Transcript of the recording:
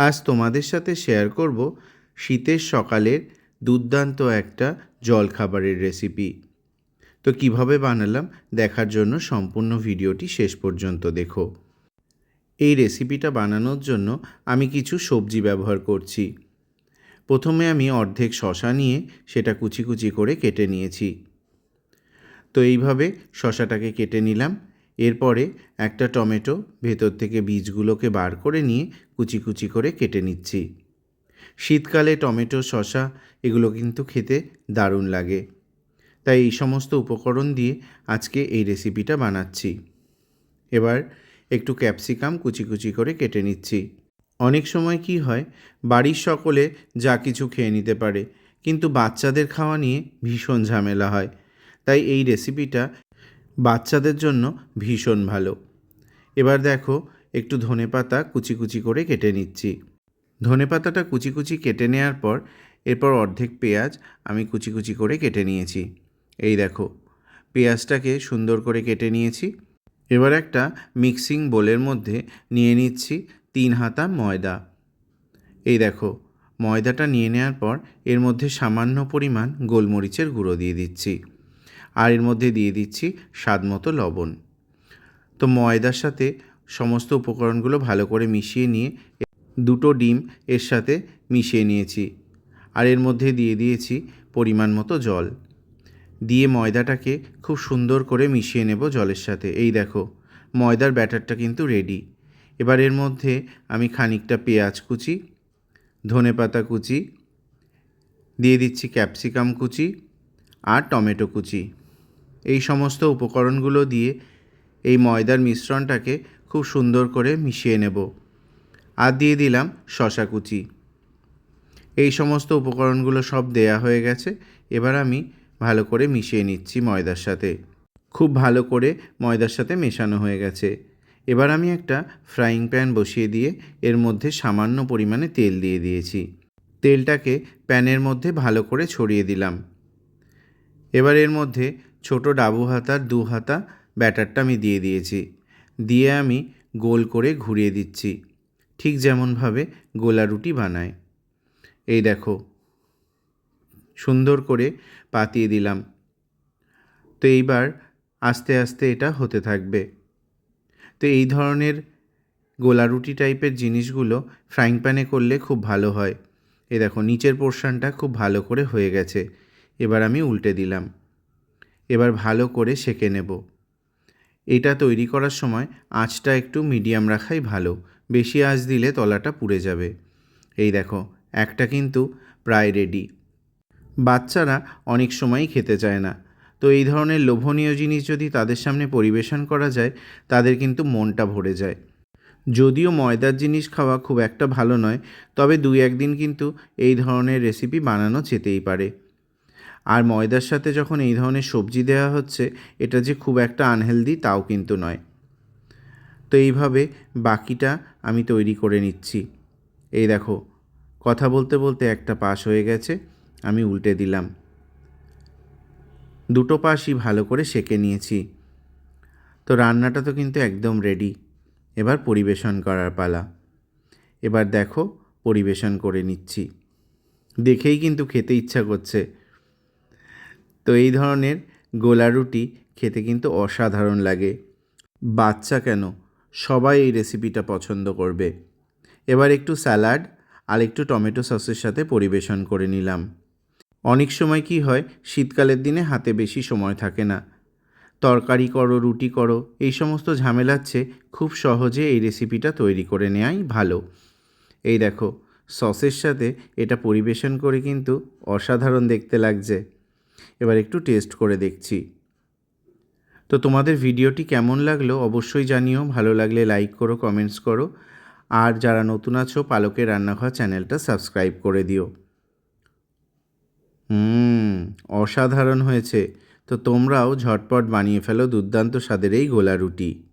আজ তোমাদের সাথে শেয়ার করব শীতের সকালের দুর্দান্ত একটা জলখাবারের রেসিপি তো কীভাবে বানালাম দেখার জন্য সম্পূর্ণ ভিডিওটি শেষ পর্যন্ত দেখো। এই রেসিপিটা বানানোর জন্য আমি কিছু সবজি ব্যবহার করছি। প্রথমে আমি অর্ধেক শশা নিয়ে সেটা কুচি কুচি করে কেটে নিয়েছি। তো এইভাবে শশাটাকে কেটে নিলাম। এরপরে একটা টমেটো ভেতর থেকে বীজগুলোকে বার করে নিয়ে কুচি কুচি করে কেটে নিচ্ছি। শীতকালে টমেটো শশা এগুলো কিন্তু খেতে দারুণ লাগে। তাই এই সমস্ত উপকরণ দিয়ে আজকে এই রেসিপিটা বানাচ্ছি। এবার একটু ক্যাপসিকাম কুচি কুচি করে কেটে নিচ্ছি। অনেক সময় কি হয়, বাড়ির সকলে যা কিছু খেয়ে নিতে পারে, কিন্তু বাচ্চাদের খাওয়া নিয়ে ভীষণ ঝামেলা হয়। তাই এই রেসিপিটা বাচ্চাদের জন্য ভীষণ ভালো। এবার দেখো, একটু ধনেপাতা কুচি কুচি করে কেটে নিচ্ছি। ধনেপাতাটা কুচি কুচি কেটে নেওয়ার পর, এরপর অর্ধেক পেঁয়াজ আমি কুচি কুচি করে কেটে নিয়েছি। এই দেখো, পেঁয়াজটাকে সুন্দর করে কেটে নিয়েছি। এবার একটা মিক্সিং বোলের মধ্যে নিয়ে নিচ্ছি তিন হাতা ময়দা। এই দেখো, ময়দাটা নিয়ে নেওয়ার পর এর মধ্যে সামান্য পরিমাণ গোলমরিচের গুঁড়ো দিয়ে দিচ্ছি। আর এর মধ্যে দিয়ে দিচ্ছি স্বাদ মতো লবণ। তো ময়দার সাথে সমস্ত উপকরণগুলো ভালো করে মিশিয়ে নিয়ে দুটো ডিম এর সাথে মিশিয়ে নিয়েছি। আর এর মধ্যে দিয়ে দিয়েছি পরিমাণ মতো জল। দিয়ে ময়দাটাকে খুব সুন্দর করে মিশিয়ে নেব জলের সাথে। এই দেখো, ময়দার ব্যাটারটা কিন্তু রেডি এবার এর মধ্যে আমি খানিকটা পেঁয়াজ কুচি ধনেপাতা কুচি, দিয়ে দিচ্ছি ক্যাপসিকাম কুচি আর টমেটো কুচি। এই সমস্ত উপকরণগুলো দিয়ে এই ময়দার মিশ্রণটাকে খুব সুন্দর করে মিশিয়ে নেব। আর দিয়ে দিলাম শশা কুচি। এই সমস্ত উপকরণগুলো সব দেয়া হয়ে গেছে। এবার আমি ভালো করে মিশিয়ে নিচ্ছি ময়দার সাথে। খুব ভালো করে ময়দার সাথে মেশানো হয়ে গেছে। এবার আমি একটা ফ্রাইং প্যান বসিয়ে দিয়ে এর মধ্যে সামান্য পরিমাণে তেল দিয়ে দিয়েছি। তেলটাকে প্যানের মধ্যে ভালো করে ছড়িয়ে দিলাম। এবার এর মধ্যে ছোট ডাবু হাতার দু হাতা ব্যাটারটা আমি দিয়ে দিয়েছি। দিয়ে আমি গোল করে ঘুরিয়ে দিচ্ছি। ঠিক যেমনভাবে গোলা রুটি বানায়। এই দেখো, সুন্দর করে পাতিয়ে দিলাম। তো এইবার আস্তে আস্তে এটা হতে থাকবে। তো এই ধরনের গোলা রুটি টাইপের জিনিসগুলো ফ্রাইং প্যানে করলে খুব ভালো হয়। এই দেখো, নিচের পোর্শনটা খুব ভালো করে হয়ে গেছে। এবার আমি উল্টে দিলাম। এবার ভালো করে সেঁকে নেব। এটা তৈরি করার সময় আঁচটা একটু মিডিয়াম রাখাই ভালো, বেশি আঁচ দিলে তলাটা পুড়ে যাবে। এই দেখো, একটা কিন্তু প্রায় রেডি বাচ্চারা অনেক সময়ই খেতে চায় না। তো এই ধরনের লোভনীয় জিনিস যদি তাদের সামনে পরিবেশন করা যায়, তাদের কিন্তু মনটা ভরে যায়। যদিও ময়দার জিনিস খাওয়া খুব একটা ভালো নয়, তবে দুই একদিন কিন্তু এই ধরনের রেসিপি বানানো যেতেই পারে। আর ময়দার সাথে যখন এই ধরনের সবজি দেওয়া হচ্ছে, এটা যে খুব একটা আনহেলদি তাও কিন্তু নয়। তো এইভাবে বাকিটা আমি তৈরি করে নিচ্ছি। এই দেখো, কথা বলতে বলতে একটা পাশ হয়ে গেছে, আমি উল্টে দিলাম। দুটো পাশই ভালো করে সেকে নিয়েছি। তো রান্নাটা তো কিন্তু একদম রেডি এবার পরিবেশন করার পালা। এবার দেখো, পরিবেশন করে নিচ্ছি। দেখেই কিন্তু খেতে ইচ্ছা করছে। তো এই ধরনের গোলা রুটি খেতে কিন্তু অসাধারণ লাগে। বাচ্চা কেন? সবাই এই রেসিপিটা পছন্দ করবে। এবার একটু স্যালাড আর একটু টমেটো সসের সাথে পরিবেশন করে নিলাম। অনেক সময় কি হয়, শীতকালের দিনে হাতে বেশি সময় থাকে না। তরকারি করো, রুটি করো, এই সমস্ত ঝামেলার চেয়ে খুব সহজে এই রেসিপিটা তৈরি করে নেওয়াই ভালো। এই দেখো, সসের সাথে এটা পরিবেশন করে কিন্তু অসাধারণ দেখতে লাগছে। এবার একটু টেস্ট করে দেখছি। তো তোমাদের ভিডিওটি কেমন লাগল অবশ্যই জানিও, ভালো লাগলে লাইক করো কমেন্টস করো, আর যারা নতুন আছো, পালকের রান্নাঘর চ্যানেলটা সাবস্ক্রাইব করে দিও। হুম, অসাধারণ হয়েছে। তো তোমরাও ঝটপট বানিয়ে ফেলো দুর্দান্ত স্বাদের এই গোলা রুটি।